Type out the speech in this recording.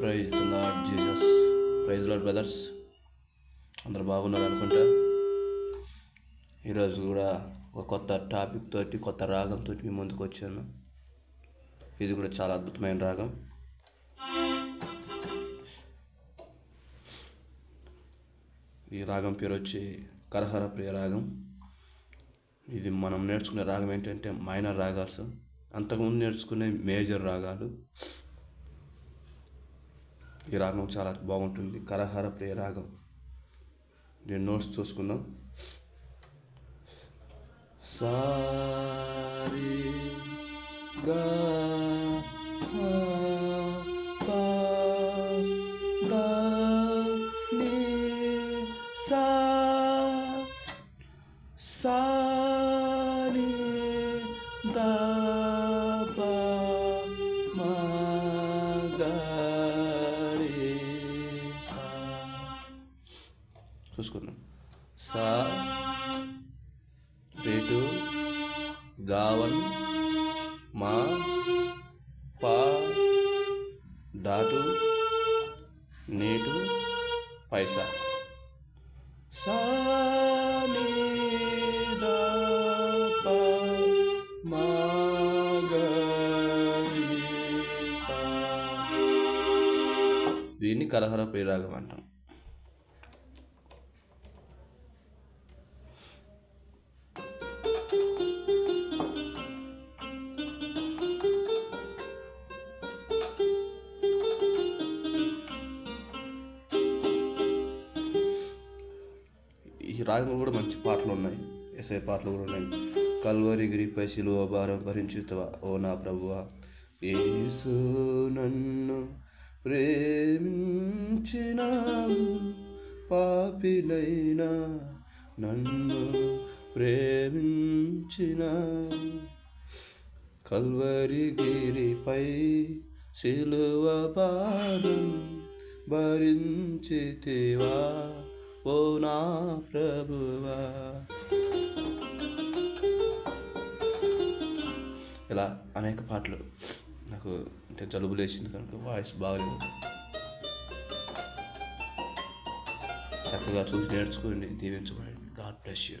Praise the lord Jesus praise lord brothers అందరు బాగున్నారు అనుకుంటా. ఈరోజు కూడా ఒక కొత్త టాపిక్ తోటి కొత్త రాగంతో మీ ముందుకు వచ్చాను. ఇది కూడా చాలా అద్భుతమైన రాగం. ఈ రాగం పేరు వచ్చి కరహర ప్రియ రాగం. ఇది మనం నేర్చుకునే రాగం ఏంటంటే మైనర్ రాగాలు అంతకుముందు నేర్చుకునే మేజర్ రాగాలు. ఈ రాగం చాలా బాగుంటుంది. కరహర ప్రియ రాగం. నేను నోట్స్ చూసుకుందాం. సారీ గా సా సా, దా, చూసుకుందాం. సా రేటు గావన్ మా పా దాటు నేటు పైసా. సా మా దీన్ని కలహర పేరాగం అంటాం. రాగంలో కూడా మంచి పాటలు ఉన్నాయి. ఎస్ఐ పాటలు కూడా ఉన్నాయి. కల్వరి గిరిపై శిలువ భారం భరించుతావా? ఓ నా ప్రభువా ఏసు నన్ను ప్రేమించిన పాపినైనా నన్ను ప్రేమించిన కల్వరి గిరిపై శిలువ భారం భరించితివా? ఓ నా ప్రభువా. ఇలా అనేక పాటలు నాకు అంటే జలుబు లేచింది కనుక వాయిస్ బాగలేదు చక్కగా చూసి నేర్చుకోండి దీవించబడండి. God bless you.